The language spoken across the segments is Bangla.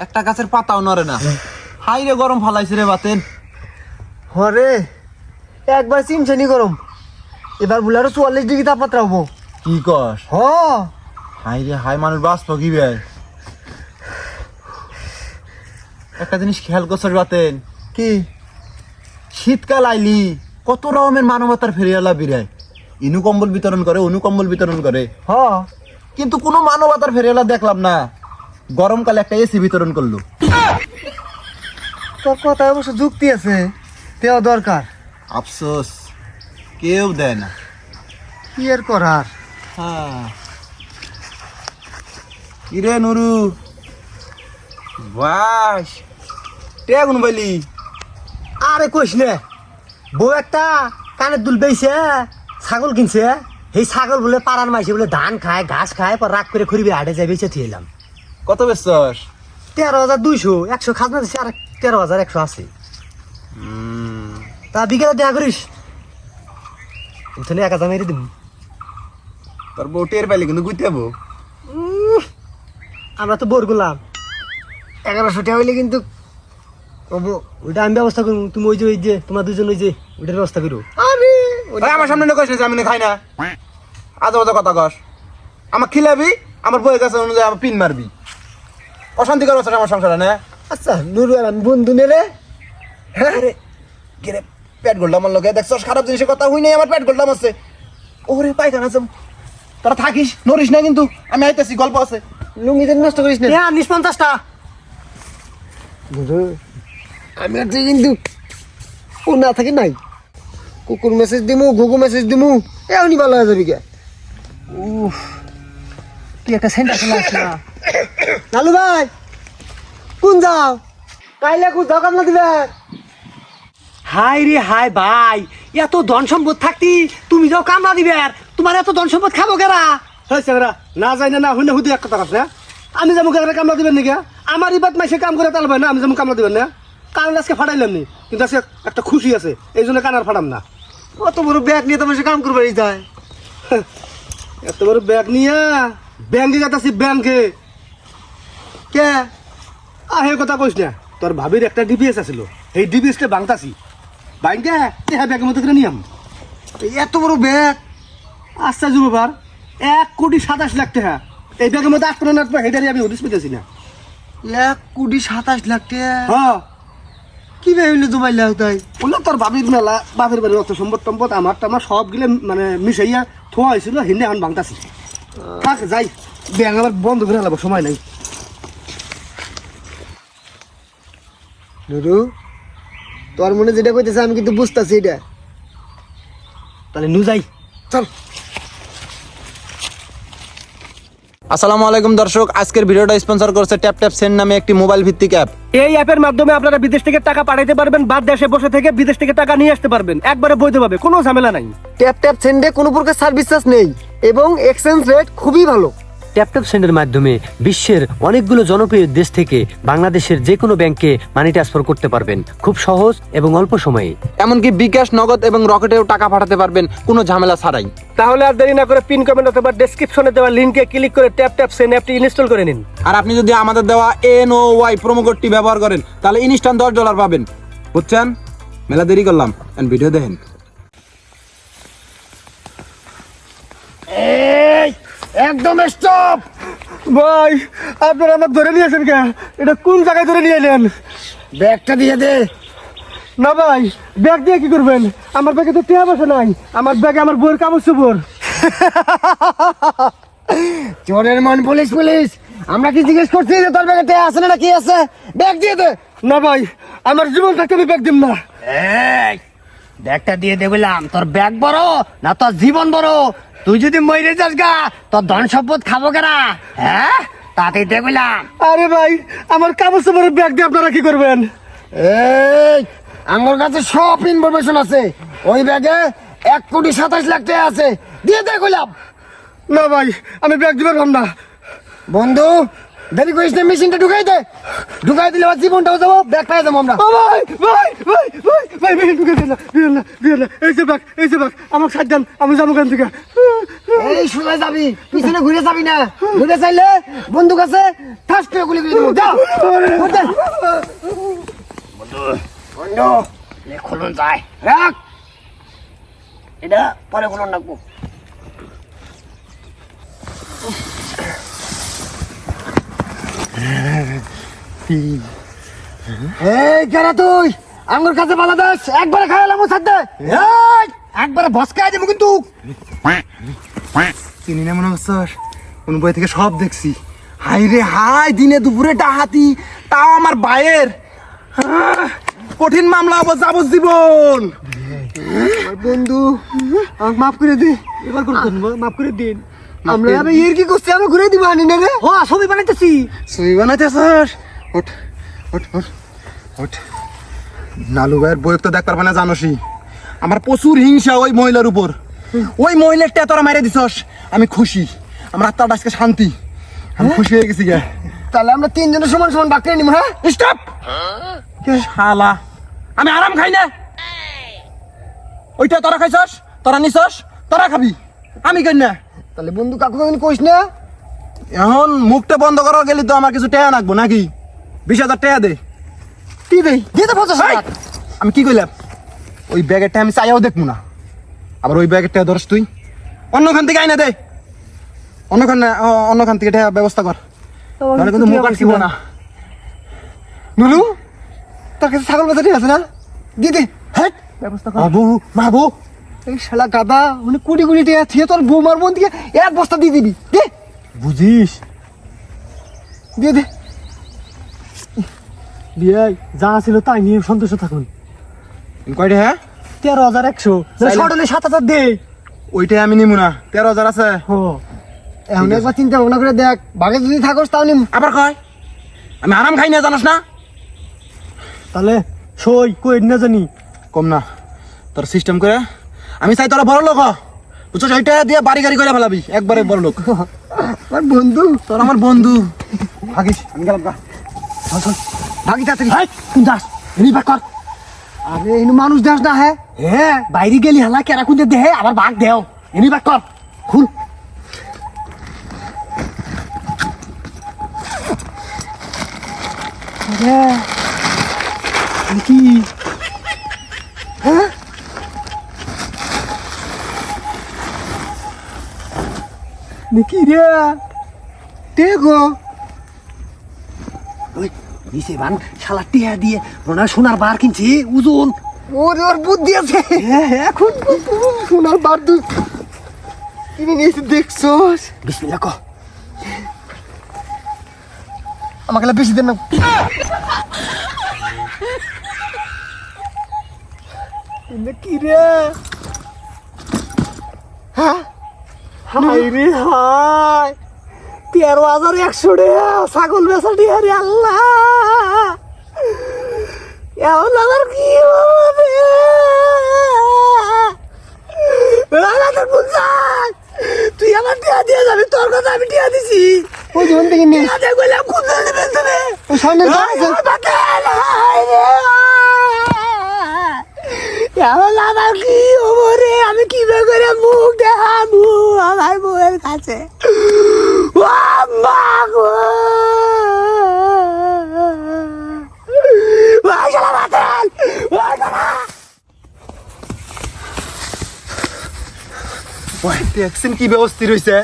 একটা গাছের পাতাও নড়ে না। হাই রে গরম ফালাইছে রে বাতেন। হরে একবার চিমচানি গরম। এবার বলে আরও চুয়াল্লিশ ডিগ্রি তাপমাত্রা হব। কি কস? হ। হাই রে হাই মানুষ বাঁচব কি ভাই একটা জিনিস খেয়াল করছস বাতেন। কি? শীতকাল আইলি কত রকমের মানবতার ফেরিয়ালা বিরায় ইনু কম্বল বিতরণ করে অনু কম্বল বিতরণ করে। হ। কিন্তু কোনো মানবতার ফেরিয়ালা দেখলাম না। গরমকালে একটা এসি বিতরণ করল। তোর কথায় অবশ্য যুক্তি আছে দেওয়া দরকার। আফসোস কেউ দেয় না। কি আর করার? হ্যাঁ। কিরে নুরু? বাস টেয়া কোন বলি? আরে কইস নে বউ একটা কানের দুল বেইছে ছাগল কিনছে। সেই ছাগল বলে পাড়ার মাইছে বলে ধান খায় ঘাস খায় পর রাগ করে খুঁড়ি হাটে যাই বেঁচে থিয়েলাম কত বেচছস? তেরো হাজার দুইশো একশো খাজনা দিচ্ছে আর তেরো হাজার একশো আছে। তা বিকেলে দেখা করিস। এক হাজার মেরে দিব তোর বউ টের পাইলে কিন্তু গুইতে যাব। আমরা তো বোর করলাম। এগারোশো টাকা হইলে কিন্তু ওইটা আমি ব্যবস্থা করব। তুমি ওই যে ওই যে তোমার দুজন ওই যে ওইটার ব্যবস্থা করো। ওই আমার সামনে কইস না আমি খাই না। আজ আজ কথা কস। আমার খিলাবি আমার বইয়ের কাছে অনুযায়ী আমার পিন মারবি। অশান্তি করছ আমার সংসারে না? আচ্ছা নুরু আর আমি বন্ধু নে রে হ্যাঁ? রে কিরে পেট গোলটা আমার লোকে। দেখছস খারাপ জিনিসের কথা হই নাই আমার পেট গোলটা আছে। ওরে পায়খানা আছে তোরা থাকিস নড়িস না কিন্তু। আমি আইতেছি গল্প আছে। লুঙ্গি যেন নষ্ট করিস না। হ্যাঁ নিস পঞ্চাশটা। নুরু আমি আর তুই কিন্তু ও না থাকি নাই। কুকুর মেসেজ দিমু ঘুঘু মেসেজ দিমু এমনি ভালো হয়ে যাবি কে? উফ কি একটা সেন্টার চলে আসলা লালু ভাই কোন যাও? কাইলে কোন যাও কামলা দিবে হাই রে হাই ভাই এত ধন সম্পদ থাকতি তুমি যাও কামলা দিবে আর তোমার এত ধন সম্পদ খাব কেরা? হয়েছে বেড়া না যাই না না হইলে হুদি এক কথা না আমি যাব কেন কামলা দিবেন নাকি আমার ইবাদ মাইসে কাম করে তালবে না আমি যাব কামলা দিবেন না কারণ আজকে ফাটাইলাম নি কিন্তু আজকে একটা খুশি আছে এই জন্য কানার ফাটাম না। অত বড় ব্যাগ নিয়ে তোমার কাম করবে এই যায়। এত বড় ব্যাগ নিয়ে ব্যাংকে যাচ্ছি ব্যাংকে। কে? আহে কথা কইস না তোর ভাবির একটা ডিবিএস আছিল। এই ডিবিএসটা ভাঙতাছি ভাঙকে হ্যাঁ ব্যাগের মতো করে নিয়াম। এত বড় ব্যাগ আচ্ছা যুব বার এক কোটি সাতাশ লাখ টাকা এই ব্যাগের মধ্যে আটকে না হেডারি আমি হদিস পেতেছি না। এক কোটি সাতাশ লাখ টাকা হ্যাঁ কি ভাবিলে দুবাই লাখ তাই। বলল তোর বাবির মেলা বাপের বাড়ির অত সম্পদ টম্পদ আমার টামার সব গিলে মানে মিশাইয়া থোয়া হয়েছিল হিন্দে এখন ভাঙতাছি থাক যাই। ব্যাগ আবার বন্ধ করে সময় নাই। নুরু তোর মনে যেটা কইতেছে আমি কিন্তু বুঝতেছি এটা। তাহলে নু যাই। চল। আসসালামু আলাইকুম দর্শক আজকের ভিডিওটা স্পন্সর করছে ট্যাপ ট্যাপ সেন্ড নামে একটি মোবাইল ভিত্তিক অ্যাপ এই অ্যাপের মাধ্যমে আপনারা বিদেশ থেকে টাকা পাঠাইতে পারবেন বা দেশে বসে থেকে বিদেশ থেকে টাকা নিয়ে আসতে পারবেন। একবারে বৈধভাবে কোনো ঝামেলা নাই। ট্যাপ ট্যাপ সেন্ডে কোনো প্রকার সার্ভিস চার্জ নেই এবং এক্সচেঞ্জ রেট খুবই ভালো। ট্যাপটপ সেন্ডের মাধ্যমে বিশ্বের অনেকগুলো জনপ্রিয় দেশ থেকে বাংলাদেশের যে কোনো ব্যাংকে মানি ট্রান্সফার করতে পারবেন। খুব সহজ এবং অল্প সময়ে। এমনকি বিকাশ নগদ এবং রকেটেও টাকা পাঠাতে পারবেন কোনো ঝামেলা ছাড়াই। তাহলে আর দেরি না করে পিন কমেন্ট অথবা ডেসক্রিপশনে দেওয়া লিংকে ক্লিক করে ট্যাপ ট্যাপ সেন অ্যাপটি ইনস্টল করে নিন। আর আপনি যদি আমাদের দেওয়া এন ও ওয়াই প্রোমো কোডটি ব্যবহার করেন তাহলে ইনস্ট্যান্ট দশ ডলার পাবেন। বুঝছেন? মেলা দেরি করলাম। ভিডিও দেখেন। একদম স্টপ ভাই আপনারা আমার ধরে নিয়েছেন কে এটা কোন জায়গায় ধরে নিয়ে এলেন? ব্যাগটা দিয়ে দে। না ভাই ব্যাগ দিয়ে কি করবেন? আমার ব্যাগে তো টিয়া বসে নাই। আমার ব্যাগে আমার বইয়ের কাগজ চুপুর চোরের মন পুলিশ পুলিশ। আমরা কি জিজ্ঞেস করছি যে তোর ব্যাগে টিয়া আছে না কি আছে? ব্যাগ দিয়ে দে। না ভাই আমার জীবন থাকতে আমি ব্যাগ দিব না। এই ব্যাগটা দিয়ে দে বললাম তোর ব্যাগ বড় না তোর জীবন বড়? তুই যদি মরে যাস গা তোর ধন সম্পদ খাব কেনা হ্যাঁ? তাতেই দে বললাম আরে ভাই আমার কাগজ চুপুরের ব্যাগ দিয়ে আপনারা কি করবেন? এই আমার কাছে সব ইনফরমেশন আছে। ওই ব্যাগে এক কোটি সাতাশ লাখ টাকা আছে। দিয়ে দে কইলাম না ভাই আমি ব্যাগ দিবেন না। বন্ধু দেরি করিস না মেশিনটা ঢুকাই দে। ঢুকাই দিলে আমার জীবনটাও যাব ব্যাগ পাই যাব আমরা। ভাই ভাই ভাই ভাই ভাই ভাই ঢুকে না দিন না দিন না এই যে বাক এই যে বাক আমাকে সাথ দেন আমি যাব কেন থেকে। এই সময় যাবি পিছনে ঘুরে যাবি না। ঘুরে চাইলে বন্দুক আছে ঠাস করে গুলি করে দেবো। যাও। বন্ধু লে খুলুন যায়। রাখ। এটা পরে খুলুন রাখব এই কেনা তুই আঙ্গুর কাছে বালা দাস একবারে খাইলাম সাথে একবারে ভসকায় দেবো কিন্তু। চিনি না মনে হচ্ছে কোন বই থেকে সব দেখছি। হাই রে হাই দিনে দুপুরে ডাহাতি তাও আমার বায়ের। কঠিন মামলা হব যাবজ্জীবন বন্ধু আমাকে মাফ করে দে। এবার করে মাফ করে দিন। আমরা আবার এর কি করছি? আমি ঘুরে দিব আনি না রে হ ছবি বানাইতেছি। সুই বানাইতেছস? ওঠ ওঠ ওঠ ওঠ। নালু ভাইয়ের বই তো দেখ পারবে না জানোসই আমার প্রচুর হিংসা ওই মহিলার উপর। ওই মহিলার তোরা মাইরে দিছস। আমি খুশি। আমার আত্মাটা আজকে শান্তি। আমি খুশি হয়ে গেছি গে। তাহলে আমরা তিনজনের সমান সমান বাক করে নিব হ্যাঁ? স্টপ! শালা? আমি আরাম খাই না? ওইটা তোরা খাইছস? তোরা নিছস? তোরা খাবি। আমি কেন না। তাহলে বন্ধু কাকু কাকুন কইস না? এখন মুখটা বন্ধ করা গেলে তো আমার কিছু টেয়া নাকবো নাকি? বিশ হাজার টেয়া দে। কি দেই দিয়ে তো পঞ্চাশ আমি কি কইলাম? ওই ব্যাগেরটা আমি চাইয়াও দেখব না। আবার ওই ব্যাগেরটা ধরস তুই। অন্যখান থেকে আইনা দে। অন্যখান অন্যখান থেকে এটা ব্যবস্থা কর। তাহলে কিন্তু মুখ আটকিব না। নুনু? তোর কাছে ছাগল বাজারই আছে না? দিয়ে দে। হ্যাঁ ব্যবস্থা কর। বাবু বাবু। এই শালা গাদা মানে কুড়ি কুড়ি টাকা থিয়ে তোর বৌমার বোন থেকে এক বস্তা দিয়ে দিবি দে। বুঝিস? দিয়ে দে। বিয়াই যা ছিল তাই নিয়ে সন্তুষ্ট থাকুন। কয়টা হ্যাঁ? তেরো হাজার একশো। হলে সাত হাজার দে। ওইটাই আমি নিমু না তেরো হাজার আছে। হ। এখন একবার চিন্তা ভাবনা করে দেখ বাঘে যদি থাকস তাহলে আবার কয়? আমি আরাম খাই না জানাস না? তাহলে সই কই না জানি। কম না তোর সিস্টেম করে। আমি চাই তোরা বড় লোক। বুঝছ ওইটা দিয়ে বাড়ি গাড়ি করে ফেলাবি একবারে বড় লোক আমার বন্ধু। তোর আমার বন্ধু। ভাগিস আমি গেলাম গা। ভাগি তাড়াতাড়ি। হাই কোন দাস এনি বাক কর। আরে এই মানুষ দেখ না হ্যাঁ হ্যাঁ বাইরে গেলি হালা কেরা কুন্দে দেহে আবার বাঘ দেও এনি বাক কর। খুল। আরে কি? নাকি রে তে গো। ওই নিচে বান শালা টিয়া দিয়ে মনে হয় সোনার বার কিনছি ওজন ওরে ওর বুদ্ধি আছে। এখন সোনার বার কিনে নিয়েছি কহ আমাকে বেশি দেন না। নাকি রে হ্যাঁ? হাই রে হাই তেরো হাজার একশো রে ছাগল বেচা রে আরে আল্লাহ। এমন আমার কি হবে? তুই আমার টিয়া দিয়ে যাবি তোর কথা আমি টিয়া দিছি। ওই জীবন থেকে নিয়ে গেলাম কোথায় নেবেন তুমি। সামনে আমার কি হব রে? আমি কি করে মুখ দেখাবো আমার বউয়ের কাছে? কি ব্যবস্থা রয়েছে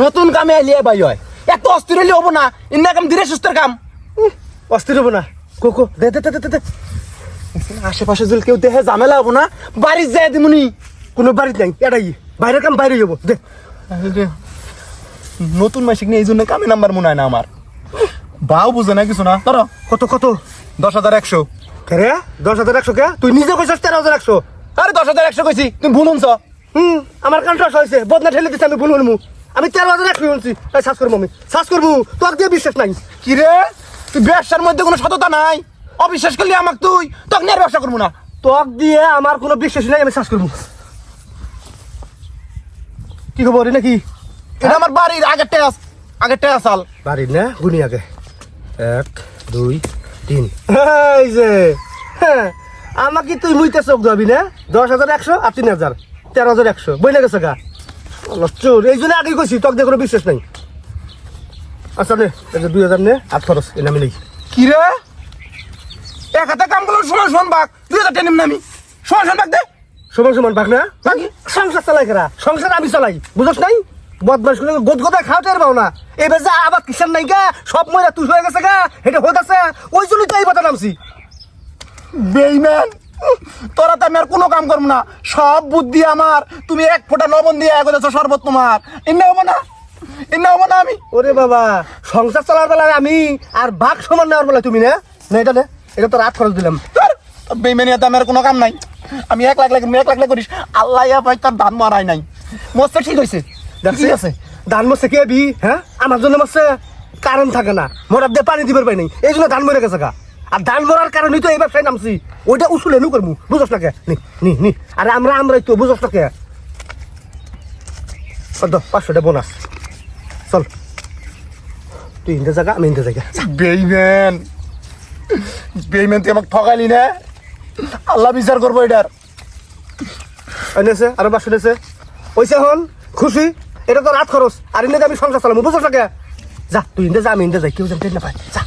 নতুন কামে আইলিয়ে বাই হয়। এত অস্থির হইলে হব না। ইন্না কাম ধীরে সুস্থের কাম। অস্থির হব না। কোকো দে দে, দে দে। আশেপাশে যদি কেউ দেখে ঝামেলা হব না বাড়ির যায় দিমুনি। কোনো বাড়িতে নাই এটাই। বাইরের কাম বাইরে যাব দে। নতুন মাসিক নিয়ে এই জন্য কামে নাম্বার মনে হয় না আমার। বাও বুঝে না কিছু না। ধরো। কত কত? দশ হাজার একশো। কে দশ হাজার একশো কে? তুই নিজে কইছিস তেরো হাজার একশো? আরে দশ হাজার একশো কইছি। তুমি ভুলুনছ হুম আমার কানটা হয়েছে। বদনা ঠেলে দিচ্ছে আমি ভুল হলমু আমি তেরো হাজার একশো বলছি তাই শ্বাস করব আমি। শ্বাস করব। তোর দিয়ে বিশ্বাস নাই। কি রে? তুই ব্যবসার মধ্যে কোনো সততা নাই? অবিশ্বাস করলি আমাকে তুই? তোকে নিয়ে ব্যবসা করব না। তোক দিয়ে আমার কোনো বিশ্বাস নাই আমি শ্বাস করব। কি খবর নাকি এটা আমার বাড়ির আগের টেস আগের টেস সাল বাড়ির না গুনি আগে এক দুই তিন। এই যে। হ্যাঁ, আমাকে তুই মুইতে চোখ দাবি না? দশ হাজার একশো আর তিন হাজার। তেরো হাজার একশো। বই না গেছে গা? চোর। এই জন্য আগে কইছি তোকে দিয়ে কোনো বিশ্বাস নাই। আচ্ছা নে দুই হাজার নে আর খরচ এনে নেই। কি রে? এক হাতে কাম করলাম সমান সমান বাঘ দুই হাজার টেনিম নামি সমান সমান বাঘ দে। সমান সমান বাঘ না? সংসার চালাই কেরা? সংসার আমি চালাই বুঝছ নাই? বদমাস করে গোদ গোদায় খাওয়াতে পারব না। এবার যা আবার কিষান নাই গা? সব ময়লা তুই হয়ে গেছে গা এটা আছে। ওই জন্যই তো এই কথা নামছি। বেইম্যান তোরা তো আমি আর কোনো কাম করব না। সব বুদ্ধি আমার। তুমি এক ফোঁটা লবণ দিয়ে এক যাচ্ছ শরবত তোমার। এমনি হব না। এমনি হব না আমি। ওরে বাবা সংসার চালার বেলায় আমি আর বাঘ সমান নেওয়ার বেলায় তুমি না? না এটা না। এটা তো রাত খরচ দিলাম। তোর বেইমানিয়াতে আমার কোনো কাম নাই। আমি এক লাখ লাখ এক লাখ লাখ করিস আল্লাহ ভাই তার ধান মারাই নাই। মস্ত ঠিক হয়েছে দেখছি ঠিক আছে? ধান মরছে কে বি? হ্যাঁ? আমার জন্য মরছে কারণ থাকে না। মোরার দিয়ে পানি দিবার পাই নাই। এই জন্য ধান মরে গেছে গা। আর ধান মরার কারণেই তো এই ব্যবসায় নামছি। ওইটা উসুলে নু করব বুঝস না কে? নি নি নি। আরে আমরা আমরাই তো বুঝস না কে? পাঁচশোটা বোনাস। চল। তুই ইন্দে জায়গা আমি ইন্দে জায়গা বেইম্যান বেইম্যান তুই আমাকে ঠকাইলি না? আল্লাহ বিচার করব এটার। এনেছে? আরও বাস শুনেছে পয়সা হল খুশি? এটা তো রাত খরচ। আর ইন্দে আমি সংসার চালাম বুঝছ যা, তুই ইন্দে যা, আমি ইন্দে যাই, কেউ যেন না পাই যা।